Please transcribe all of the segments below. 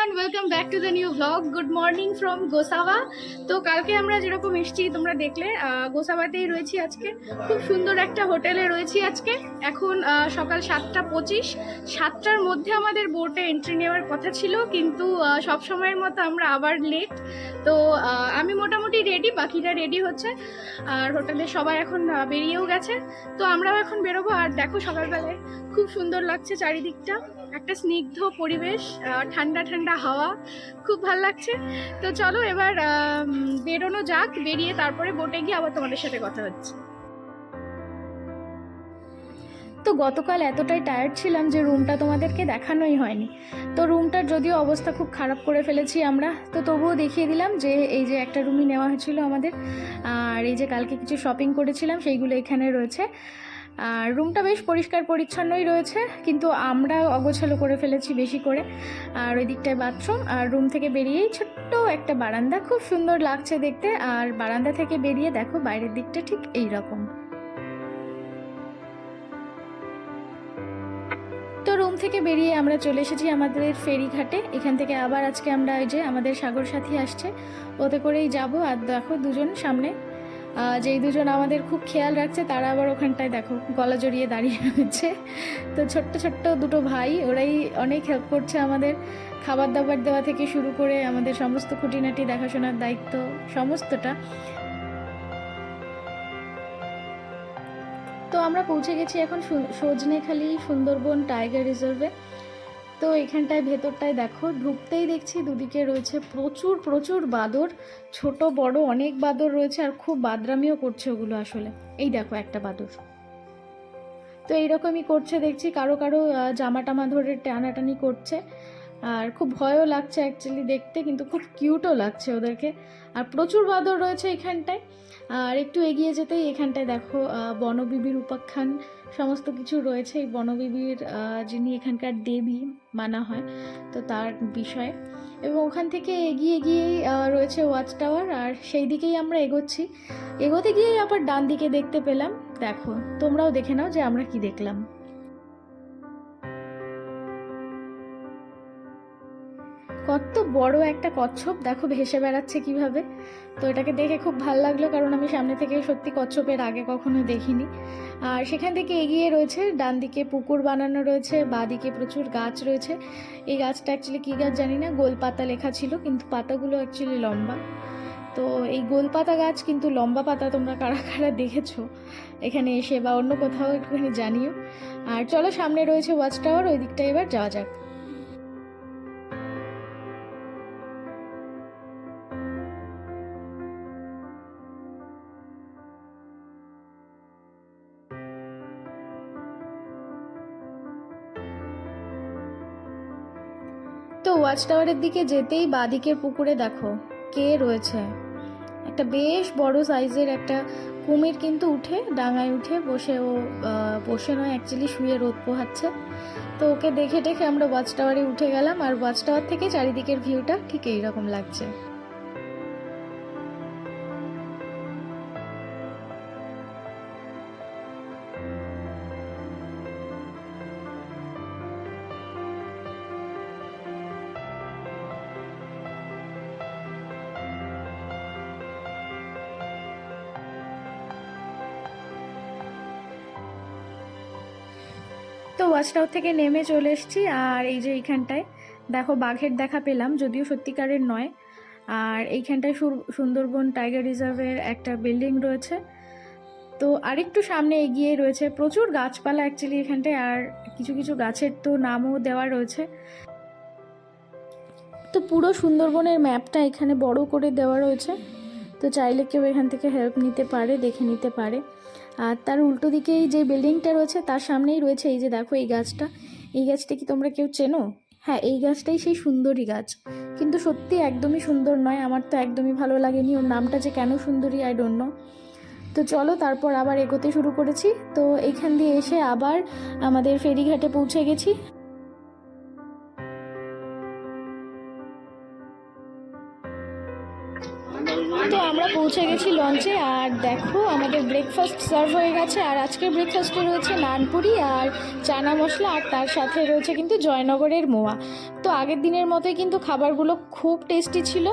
Everyone welcome back to the new blog good morning from Gosaba তো কালকে আমরা যেরকম এসেছি, তোমরা দেখলে গোসাবাতেই রয়েছি আজকে। খুব সুন্দর একটা হোটেলে রয়েছি আজকে। এখন সকাল সাতটা পঁচিশ। সাতটার মধ্যে আমাদের বোটে এন্ট্রি নেওয়ার কথা ছিল, কিন্তু সব সময়ের মতো আমরা আবার লেট তো আমি মোটামুটি রেডি বাকিরা রেডি হচ্ছে। আর হোটেলে সবাই এখন বেরিয়েও গেছে। তো আমরাও এখন বেরোবো। আর দেখো সকালবেলায় খুব সুন্দর লাগছে চারিদিকটা। একটা স্নিগ্ধ পরিবেশ ঠান্ডা ঠান্ডা হাওয়া, খুব ভালো লাগছে। তো চলো এবার বেরোনো যাক, বেরিয়ে তারপরে বোটে গিয়ে আবার তোমাদের সাথে কথা হচ্ছে। তো গতকাল এতটাই টায়ার্ড ছিলাম যে রুমটা তোমাদেরকে দেখানোই হয়নি। তো রুমটার যদিও অবস্থা খুব খারাপ করে ফেলেছি আমরা, তো তবুও দেখিয়ে দিলাম যে এই যে একটা রুমই নেওয়া হয়েছিল আমাদের, আর এই যে কালকে কিছু শপিং করেছিলাম, সেইগুলো এখানে রয়েছে। রুমটা বেশ পরিষ্কার পরিচ্ছন্নই রয়েছে, কিন্তু আমরা অগোছালো করে ফেলেছি বেশি করে। আর ওই দিকটায় বাথরুম আর রুম থেকে বেরিয়েই ছোট্ট একটা বারান্দা, খুব সুন্দর লাগছে দেখতে। আর বারান্দা থেকে বেরিয়ে দেখো বাইরের দিকটা ঠিক এই রকম তো রুম থেকে বেরিয়ে আমরা চলে এসেছি আমাদের ফেরিঘাটে। এখান থেকে আবার আজকে আমরা ওই যে আমাদের সাগর সাথী আসছে, ওতে করেই যাব। আর দেখো দুজন সামনে যেই দুজন আমাদের খুব খেয়াল রাখছে, তারা আবার ওখানটায় দেখো, গলা জড়িয়ে দাঁড়িয়ে রয়েছে। তো ছোট্ট ছোট্ট দুটো ভাই, ওরাই অনেক হেল্প করছে আমাদের। খাবার দাবার দেওয়া থেকে শুরু করে আমাদের সমস্ত খুঁটিনাটি, দেখাশোনার দায়িত্ব, সমস্তটা। তো আমরা পৌঁছে গেছি এখন সজনেখালি সুন্দরবন টাইগার রিজার্ভে। তো এখানটায়, ভেতরটায় দেখো, ঢুকতেই দেখছি দুদিকে রয়েছে প্রচুর প্রচুর বাদর। ছোট, বড় অনেক বাদর রয়েছে আর খুব বাদরামিও করছে ওগুলো আসলে। এই দেখো একটা বাদর। তো এইরকমই করছে, দেখছি কারও কারও জামা টামা ধরে টানাটানি করছে। আর খুব ভয়ও লাগছে অ্যাকচুয়ালি দেখতে, কিন্তু খুব কিউটও লাগছে ওদেরকে। আর প্রচুর বাদর রয়েছে এখানটায়। আর একটু এগিয়ে যেতেই এখানটায় দেখো বনবিবির উপাখ্যান সমস্ত কিছু রয়েছে। এই বনবিবির যিনি এখানকার দেবী, মানা হয়, তো তার বিষয়ে। এবং ওখান থেকে এগিয়ে গিয়েই রয়েছে ওয়াচ টাওয়ার আর সেই দিকেই আমরা এগোচ্ছি। এগোতে গিয়েই আবার ডান দিকে দেখতে পেলাম। দেখো, তোমরাও দেখে নাও যে আমরা কি দেখলাম। কত বড় একটা কচ্ছপ। দেখো ভেসে বেড়াচ্ছে কীভাবে। তো এটাকে দেখে খুব ভালো লাগল কারণ আমি সামনে থেকে সত্যি কচ্ছপের আগে কখনো দেখিনি। আর সেখান থেকে এগিয়ে রয়েছে, ডান দিকে পুকুর বানানো রয়েছে, বাঁ দিকে প্রচুর গাছ রয়েছে। এই গাছটা অ্যাকচুয়ালি কী গাছ জানি না গোলপাতা লেখা ছিল, কিন্তু পাতাগুলো অ্যাকচুয়ালি লম্বা। তো এই গোলপাতা গাছ কিন্তু লম্বা পাতা তোমরা কারা কারা দেখেছ, এখানে এসে বা অন্য কোথাও একটুখানি জানিও। আর চলো সামনে রয়েছে ওয়াচ টাওয়ার ওই দিকটা এবার যাওয়া যাক। ওয়াচ টাওয়ারের দিকে যেতেই বাদিকের পুকুরে দেখো কে রয়েছে। একটা বেশ বড় সাইজের একটা কুমির কিন্তু উঠে ডাঙায় উঠে বসে, ও বসে নয় অ্যাকচুয়ালি শুয়ে রোদ পোহাচ্ছে। তো ওকে দেখে টেখে আমরা ওয়াচ টাওয়ারে উঠে গেলাম, আর ওয়াচ টাওয়ার থেকে চারিদিকের ভিউটা ঠিক এইরকম লাগছে। ওয়াচ টাওয়ার থেকে নেমে চলে এসেছি, আর এই যে এইখানটায়, দেখো বাঘের দেখা পেলাম, যদিও সত্যিকারের নয়। আর এইখানটায় সুন্দরবন টাইগার রিজার্ভের একটা বিল্ডিং রয়েছে। তো আরেকটু সামনে এগিয়ে রয়েছে প্রচুর গাছপালা অ্যাকচুয়ালি এখানটায়, আর কিছু কিছু গাছের তো নামও দেওয়া রয়েছে। তো পুরো সুন্দরবনের ম্যাপটা এখানে বড় করে দেওয়া রয়েছে। তো চাইলে কেউ এখান থেকে হেল্প নিতে পারে, দেখে নিতে পারে। আর তার উল্টো দিকেই যে বিল্ডিংটা রয়েছে, তার সামনেই রয়েছে এই যে দেখো এই গাছটা। এই গাছটা কি তোমরা কেউ চেনো? হ্যাঁ এই গাছটাই সেই সুন্দরী গাছ। কিন্তু সত্যি একদমই সুন্দর নয়, আমার তো একদমই ভালো লাগেনি। ওর নামটা যে কেন সুন্দরী আই ডোন্ট নো তো চলো, তারপর আবার এগোতে শুরু করেছি। তো এখান দিয়ে এসে আবার আমাদের ফেরিঘাটে পৌঁছে গেছি। পৌঁছে গেছি লঞ্চে আর দেখো আমাদের ব্রেকফাস্ট সার্ভ হয়ে গেছে, আর আজকের ব্রেকফাস্টে রয়েছে নানপুরি আর চানা মশলা, আর তার সাথে রয়েছে কিন্তু জয়নগরের মোয়া। তো আগের দিনের মতোই কিন্তু খাবারগুলো খুব টেস্টি ছিল,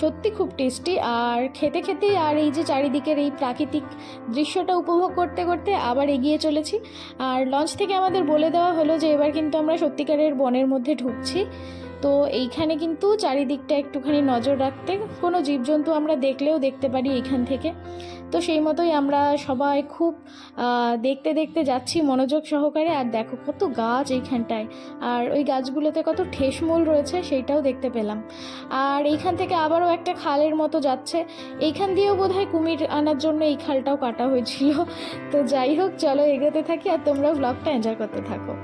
সত্যি খুব টেস্টি আর খেতে খেতে আর এই যে চারিদিকের এই প্রাকৃতিক দৃশ্যটা উপভোগ করতে করতে আবার এগিয়ে চলেছি। আর লঞ্চ থেকে আমাদের বলে দেওয়া হলো যে এবার কিন্তু আমরা সত্যিকারের বনের মধ্যে ঢুকছি। তো এইখানে কিন্তু চারিদিকটা একটুখানি নজর রাখতে কোনো জীবজন্তু আমরা দেখলেও দেখতে পারি এইখান থেকে। তো সেই মতোই আমরা সবাই খুব দেখতে দেখতে যাচ্ছি মনোযোগ সহকারে আর দেখো কত গাছ এইখানটায়। আর ওই গাছগুলোতে কত ঠেসমূল রয়েছে সেইটাও দেখতে পেলাম। আর এইখান থেকে আবারও একটা খালের মতো যাচ্ছে। এইখান দিয়েও বোধহয় কুমির আনার জন্য এই খালটাও কাটা হয়েছিল। তো যাই হোক, চলো এগোতে থাকি আর তোমরা ব্লগটা এনজয় করতে থাকো।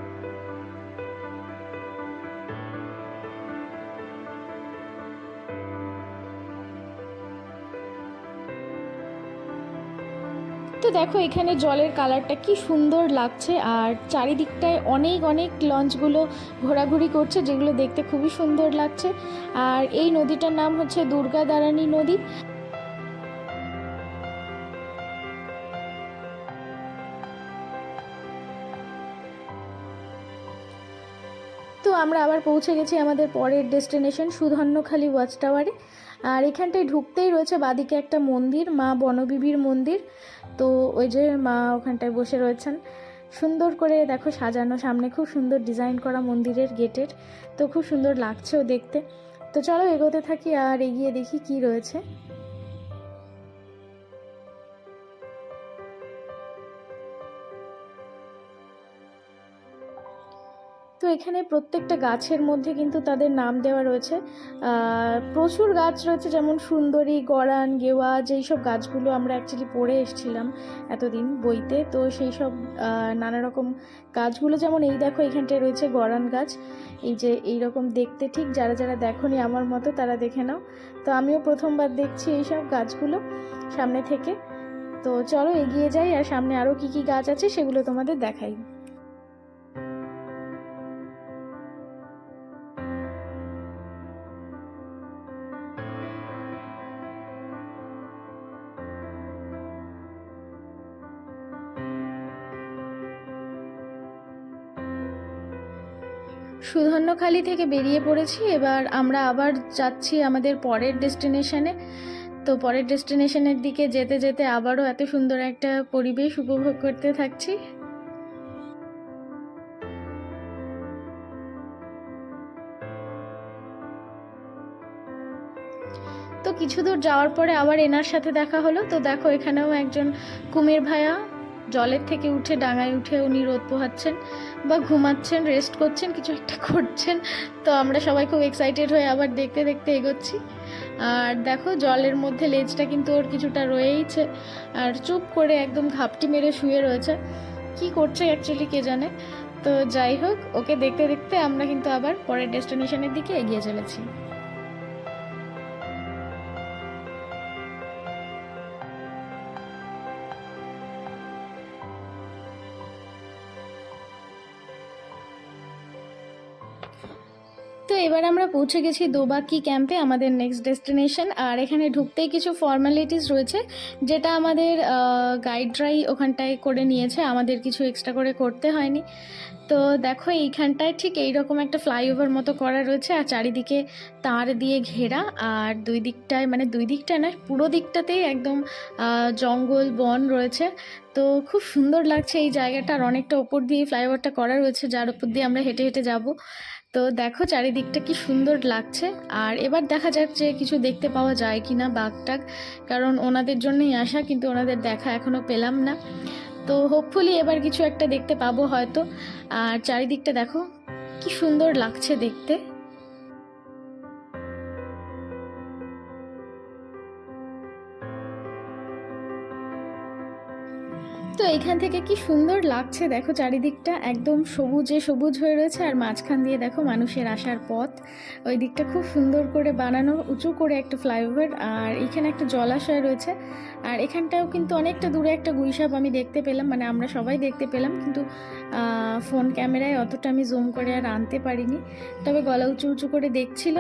দেখো এখানে জলের কালারটা কি সুন্দর লাগছে আর চারিদিকটায় অনেক অনেক লঞ্চগুলো ঘোরাঘুরি করছে যেগুলো দেখতে খুবই সুন্দর লাগছে। আর এই নদীটার নাম হচ্ছে দুর্গা দারানি নদী। তো আমরা আবার পৌঁছে গেছি আমাদের পরের ডেস্টিনেশন সুধন্যখালি ওয়াচ টাওয়ারে আর এখানটায় ঢুকতেই রয়েছে বাদিকে একটা মন্দির, মা বনবিবির মন্দির। তো ওই যে মা ওখানটায় বসে রয়েছেন। সুন্দর করে দেখো সাজানো, সামনে খুব সুন্দর ডিজাইন করা মন্দিরের গেটের। তো খুব সুন্দর লাগছেও দেখতে। তো চলো এগোতে থাকি আর এগিয়ে দেখি কি রয়েছে। তো এখানে প্রত্যেকটা গাছের মধ্যে কিন্তু তাদের নাম দেওয়া রয়েছে। প্রচুর গাছ রয়েছে, যেমন সুন্দরী গড়ান গেওয়া, যেই সব গাছগুলো আমরা অ্যাকচুয়ালি পড়ে এসেছিলাম এতদিন বইতে। তো সেই সব নানা রকম গাছগুলো যেমন এই দেখো এখানটায় রয়েছে গড়ান গাছ। এই যে এই রকম দেখতে ঠিক যারা যারা দেখোনি আমার মতো তারা দেখে নাও। তো আমিও প্রথমবার দেখছি এই সব গাছগুলো সামনে থেকে। তো চলো এগিয়ে যাই আর সামনে আরও কি কি গাছ আছে সেগুলো তোমাদের দেখাই। সুধন্যখালি থেকে বেরিয়ে পড়েছি। এবার আমরা আবার যাচ্ছি আমাদের পরের ডেস্টিনেশনে। তো পরের ডেস্টিনেশনের দিকে যেতে যেতে আবারও এত সুন্দর একটা পরিবেশ উপভোগ করতে থাকছি। তো কিছু দূর যাওয়ার পরে আবার এনার সাথে দেখা হলো। তো দেখো এখানেও একজন কুমির ভাইয়া জলের থেকে উঠে ডাঙায় উঠে উনি রোদ পোহাচ্ছেন বা ঘুমাচ্ছেন রেস্ট করছেন, কিছু একটা করছেন। তো আমরা সবাই খুব এক্সাইটেড হয়ে আবার দেখতে দেখতে এগোচ্ছি। আর দেখো জলের মধ্যে লেজটা কিন্তু ওর কিছুটা রয়েইছে। আর চুপ করে একদম ঘাপটি মেরে শুয়ে রয়েছে। কি করছে অ্যাকচুয়ালি কে জানে? তো যাই হোক, ওকে দেখতে দেখতে আমরা কিন্তু আবার পরের ডেস্টিনেশনের দিকে এগিয়ে চলেছি। এবার আমরা পৌঁছে গেছি দোবাকি ক্যাম্পে আমাদের নেক্সট ডেস্টিনেশন আর এখানে ঢুকতেই কিছু ফর্মালিটিস রয়েছে, যেটা আমাদের গাইডরাই ওখানটায় করে নিয়েছে। আমাদের কিছু এক্সট্রা করে করতে হয়নি। তো দেখো, এইখানটায় ঠিক এইরকম একটা ফ্লাইওভার মতো করা রয়েছে। আর চারিদিকে তার দিয়ে ঘেরা। আর দুই দিকটায় মানে দুই দিকটা না পুরো দিকটাতেই একদম জঙ্গল, বন রয়েছে। তো খুব সুন্দর লাগছে এই জায়গাটা। আর অনেকটা ওপর দিয়ে ফ্লাইওভারটা করা রয়েছে, যার উপর দিয়ে আমরা হেঁটে হেঁটে যাব। তো দেখো চারিদিকটা কি সুন্দর লাগছে। আর এবার দেখা যাক যে কিছু দেখতে পাওয়া যায় কি না বাঘটাক, কারণ ওনাদের জন্যই আসা, কিন্তু ওনাদের দেখা এখনও পেলাম না। তো হোপফুলি এবার কিছু একটা দেখতে পাবো হয়তো। আর চারিদিকটা দেখো, কি সুন্দর লাগছে দেখতে। এখান থেকে কি সুন্দর লাগছে? দেখো চারিদিকটা একদম সবুজে সবুজ হয়ে রয়েছে আর মাঝখান দিয়ে দেখো মানুষের আসার পথ। ওই দিকটা খুব সুন্দর করে বানানো, উঁচু করে একটা ফ্লাইওভার আর এখানে একটা জলাশয় রয়েছে। আর এখানটাও কিন্তু অনেকটা দূরে একটা গুইসাপ আমি দেখতে পেলাম মানে আমরা সবাই দেখতে পেলাম, কিন্তু ফোন ক্যামেরায় অতটা আমি জুম করে আর আনতে পারিনি। তবে গলা উঁচু উঁচু করে দেখছিল।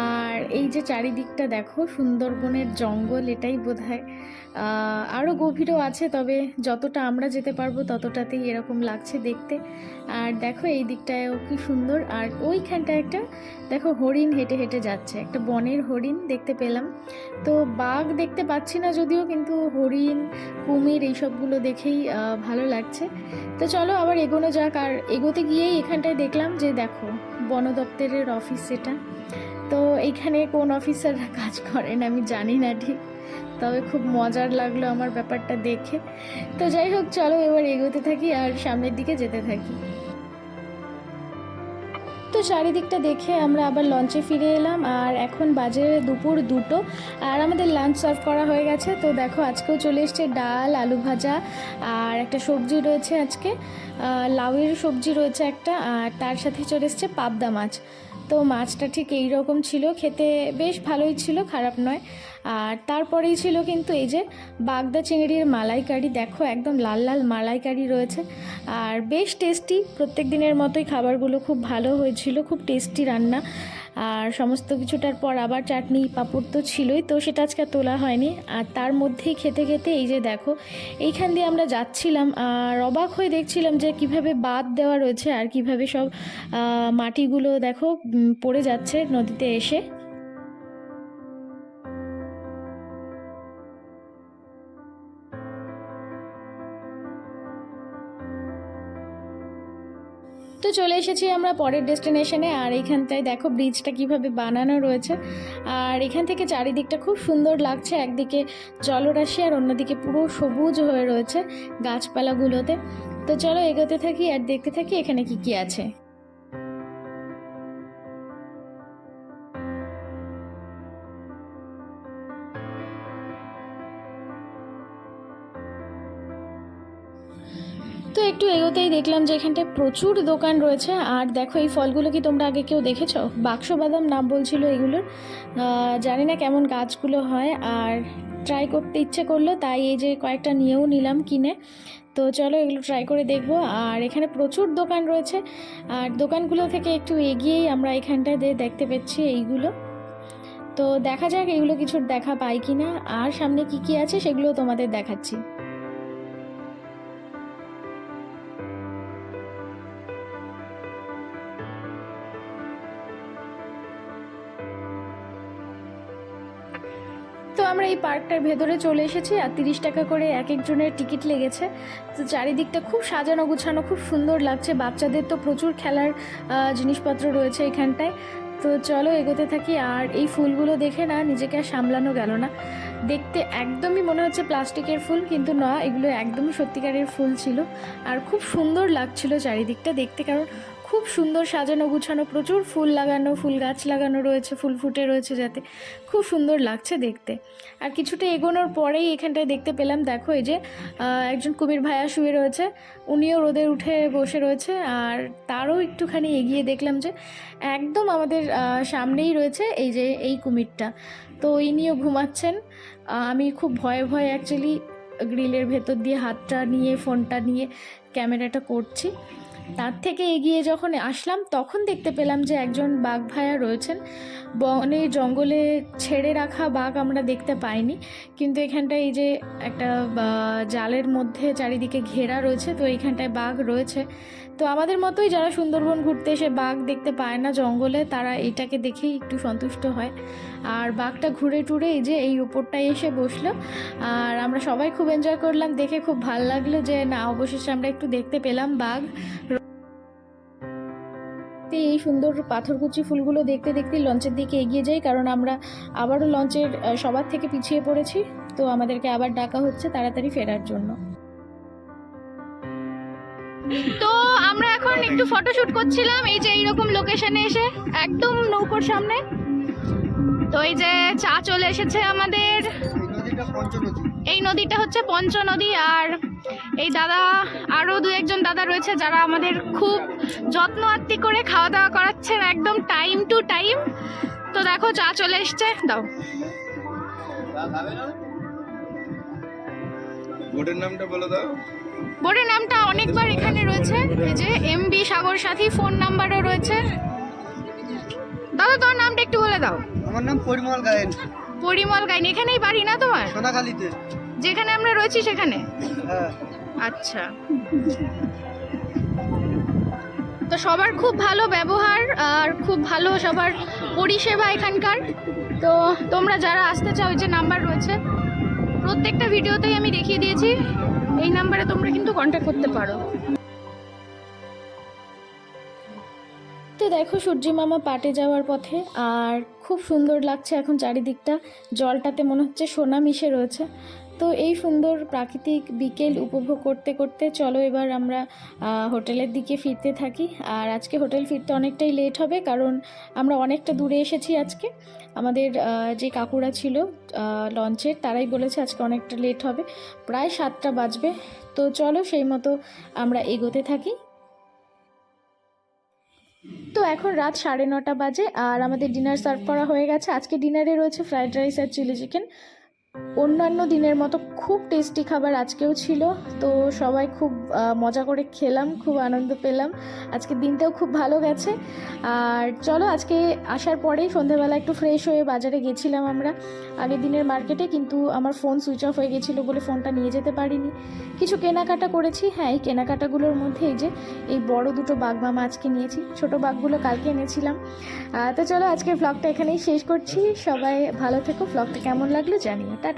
আর এই যে চারিদিকটা দেখো, সুন্দরবনের জঙ্গল এটাই বোধ হয় আরও গভীরও আছে, তবে যতটা যতটা আমরা যেতে পারব ততটাতেই এরকম লাগছে দেখতে। আর দেখো এই দিকটায়ও কি সুন্দর। আর ওইখানটা একটা, দেখো হরিণ হেঁটে হেঁটে যাচ্ছে। একটা বনের হরিণ দেখতে পেলাম। তো বাঘ দেখতে পাচ্ছি না যদিও, কিন্তু হরিণ, কুমির এইসবগুলো দেখেই ভালো লাগছে। তো চলো আবার এগোনো যাক। আর এগোতে গিয়েই এখানটায় দেখলাম যে দেখো বন দপ্তরের অফিস এটা তো এখানে কোন অফিসাররা কাজ করেন আমি জানি না ঠিক। তবে খুব মজার লাগল আমার ব্যাপারটা দেখে। তো যাই হোক, চলো এবার এগোতে থাকি আর সামনের দিকে যেতে থাকি। চারিদিকটা দেখে আমরা আবার লঞ্চে ফিরে এলাম, আর এখন বাজে দুপুর দুটো, আর আমাদের লাঞ্চ সার্ভ করা হয়ে গেছে। তো দেখো, আজকেও চলে এসছে ডাল, আলু ভাজা, আর একটা সবজি রয়েছে আজকে। লাউয়ের সবজি রয়েছে একটা, আর তার সাথে চলে এসছে পাবদা মাছ। তো মাছটা ঠিক এই রকম ছিল, খেতে বেশ ভালোই ছিল, খারাপ নয়। আর তারপরেই ছিল কিন্তু এই যে বাগদা চিংড়ির মালাইকারি। দেখো, একদম লাল লাল মালাইকারি রয়েছে। আর বেশ টেস্টি, প্রত্যেক দিনের মতোই খাবারগুলো খুব ভালো হয়েছিল, খুব টেস্টি রান্না। আর সমস্ত কিছুটার পর আবার চাটনি, পাঁপড় তো ছিলই, তো সেটা আজকে তোলা হয়নি। আর তার মধ্যেই খেতে খেতে এই যে দেখো, এইখান দিয়ে আমরা যাচ্ছিলাম আর অবাক হয়ে দেখছিলাম যে কীভাবে বাদ দেওয়া রয়েছে আর কীভাবে সব মাটিগুলো দেখো পড়ে যাচ্ছে নদীতে এসে। তো চলে এসেছি আমরা পরের ডেস্টিনেশনে, আর এইখানটায় দেখো ব্রিজটা কীভাবে বানানো রয়েছে। আর এখান থেকে চারিদিকটা খুব সুন্দর লাগছে, একদিকে জলরাশি আর অন্যদিকে পুরো সবুজ হয়ে রয়েছে গাছপালাগুলোতে। তো চলো এগোতে থাকি আর দেখতে থাকি এখানে কি কি আছে। তো একটু এগোতেই দেখলাম যে এখানটায় প্রচুর দোকান রয়েছে। আর দেখো, এই ফলগুলো কি তোমরা আগে কেউ দেখেছ? বাক্স বাদাম নাম বলছিল এগুলোর। জানি না কেমন গাছগুলো হয়। আর ট্রাই করতে ইচ্ছে করল, তাই এই যে কয়েকটা নিয়েও নিলাম কিনে। তো চলো এগুলো ট্রাই করে দেখব। আর এখানে প্রচুর দোকান রয়েছে। আর দোকানগুলো থেকে একটু এগিয়েই আমরা এখানটায় দেখতে পাচ্ছি এইগুলো। তো দেখা যাক এগুলো কিছুর দেখা পাই কি না আর সামনে কি কি আছে সেগুলো তোমাদের দেখাচ্ছি। এই পার্কটার ভেতরে চলে এসেছি আর তিরিশ টাকা করে এক একজনের টিকিট লেগেছে। তো চারিদিকটা খুব সাজানো গুছানো, খুব সুন্দর লাগছে। বাচ্চাদের তো প্রচুর খেলার জিনিসপত্র রয়েছে এখানটায়। তো চলো এগোতে থাকি আর এই ফুলগুলো দেখে না নিজেকে আর সামলানো গেল না। দেখতে একদমই মনে হচ্ছে প্লাস্টিকের ফুল, কিন্তু না, এগুলো একদমই সত্যিকারের ফুল ছিল। আর খুব সুন্দর লাগছিল চারিদিকটা দেখতে, কারণ খুব সুন্দর সাজানো গুছানো, প্রচুর ফুল লাগানো, ফুল গাছ লাগানো রয়েছে, ফুল ফুটে রয়েছে যাতে। খুব সুন্দর লাগছে দেখতে। আর কিছুটা এগোনোর পরেই এখানটায় দেখতে পেলাম, দেখো এই যে একজন কুমির ভাইয়া শুয়ে রয়েছে। উনিও রোদে উঠে বসে রয়েছে আর তারও একটুখানি এগিয়ে দেখলাম যে, একদম আমাদের সামনেই রয়েছে এই যে, এই কুমিরটা। তো ইনিও ঘুমাচ্ছেন। আমি খুব ভয়ে ভয়ে অ্যাকচুয়ালি গ্রিলের ভেতর দিয়ে হাতটা নিয়ে, ফোনটা নিয়ে ক্যামেরাটা করছি। তার থেকে এগিয়ে যখন আসলাম, তখন দেখতে পেলাম যে একজন বাঘ ভাইয়া রয়েছেন। বনে জঙ্গলে ছেড়ে রাখা বাঘ আমরা দেখতে পাইনি। কিন্তু এখানটায় এই যে একটা জালের মধ্যে চারিদিকে ঘেরা রয়েছে, তো এইখানটায় বাঘ রয়েছে। তো আমাদের মতোই যারা সুন্দরবন ঘুরতে এসে বাঘ দেখতে পায় না জঙ্গলে, তারা এটাকে দেখেই একটু সন্তুষ্ট হয়। আর বাঘটা ঘুরে টুরে এই যে এই উপরটায় এসে বসল। আর আমরা সবাই খুব এনজয় করলাম, দেখে খুব ভালো লাগল যে না, অবশেষে আমরা একটু দেখতে পেলাম বাঘ। এই সুন্দর পাথরকুচি ফুলগুলো দেখতে দেখতে লঞ্চের দিকে এগিয়ে যাই, কারণ আমরা আবারও লঞ্চের সবার থেকে পিছিয়ে পড়েছি। তো আমাদেরকে আবার ডাকা হচ্ছে তাড়াতাড়ি ফেরার জন্য। তো আমরা এখন একটু ফটোশুট করছিলাম, এই যে এইরকম লোকেশনে এসে, একদম নৌকোর সামনে। তো এই যে চা চলে এসেছে আমাদের। এই নদীটা হচ্ছে পঞ্চ নদী আর এই দাদা আরও দু একজন দাদা রয়েছে যারা আমাদের খুব যত্ন আত্তি করে খাওয়া দাওয়া করাচ্ছেন, একদম টাইম টু টাইম তো দেখো, চা চলে এসছে, দাও। বোটের নামটা বলে দাও। বোর্ডের নামটা অনেকবার এখানে রয়েছে। এই যে এম বি সাগর সাথী ফোন নাম্বারও রয়েছে। দাদা তোমার নামটা একটু বলে দাও। আমার নাম পরিমল গায়েন। পরিমল গাইন এখানেই বাড়ি না তোমার? সোনাখালীতে। যেখানে আমরা রয়েছি সেখানে? হ্যাঁ। আচ্ছা। তো সবার খুব ভালো ব্যবহার আর খুব ভালো সবার পরিষেবা এখানকার। তো তোমরা যারা আসতে চাও যে নাম্বার রয়েছে প্রত্যেকটা ভিডিওতেই আমি দেখিয়ে দিয়েছি। এই নাম্বারে তোমরা কিন্তু কন্ট্যাক্ট করতে পারো। তো দেখো সূর্যি মামা পাটে যাওয়ার পথে, আর খুব সুন্দর লাগছে এখন চারিদিকটা। জলটাতে মনে হচ্ছে সোনা মিশে রয়েছে। তো এই সুন্দর প্রাকৃতিক বিকেল উপভোগ করতে করতে চলো এবার আমরা হোটেলের দিকে ফিরতে থাকি। আর আজকে হোটেল ফিরতে অনেকটাই লেট হবে কারণ আমরা অনেকটা দূরে এসেছি আজকে। আমাদের যে কাকুরা ছিল লঞ্চের, তারাই বলেছে আজকে অনেকটা লেট হবে। প্রায় সাতটা বাজবে। তো চলো সেই মতো আমরা এগোতে থাকি। তো এখন রাত সাড়ে নটা বাজে আর আমাদের ডিনার সার্ভ করা হয়ে গেছে। আজকে ডিনারে রয়েছে ফ্রাইড রাইস আর চিলি চিকেন। অন্যান্য দিনের মতো খুব টেস্টি খাবার আজকেও ছিল, তো সবাই খুব মজা করে খেলাম, খুব আনন্দ পেলাম। আজকের দিনটাও খুব ভালো গেছে। আর চলো, আজকে আসার পরেই সন্ধেবেলা একটু ফ্রেশ হয়ে বাজারে গেছিলাম আমরা। আগের দিনের মার্কেটে কিন্তু আমার ফোন সুইচ অফ হয়ে গেছিল বলে ফোনটা নিয়ে যেতে পারিনি। কিছু কেনাকাটা করেছি হ্যাঁ এই কেনাকাটাগুলোর মধ্যে এই যে, এই বড় দুটো বাঘমামা আজকে নিয়েছি। ছোট বাঘগুলো কালকে এনেছিলাম। তো চলো, আজকের ব্লগটা এখানেই শেষ করছি। সবাই ভালো থেকো। ব্লগটা কেমন লাগল জানিও। Dadah!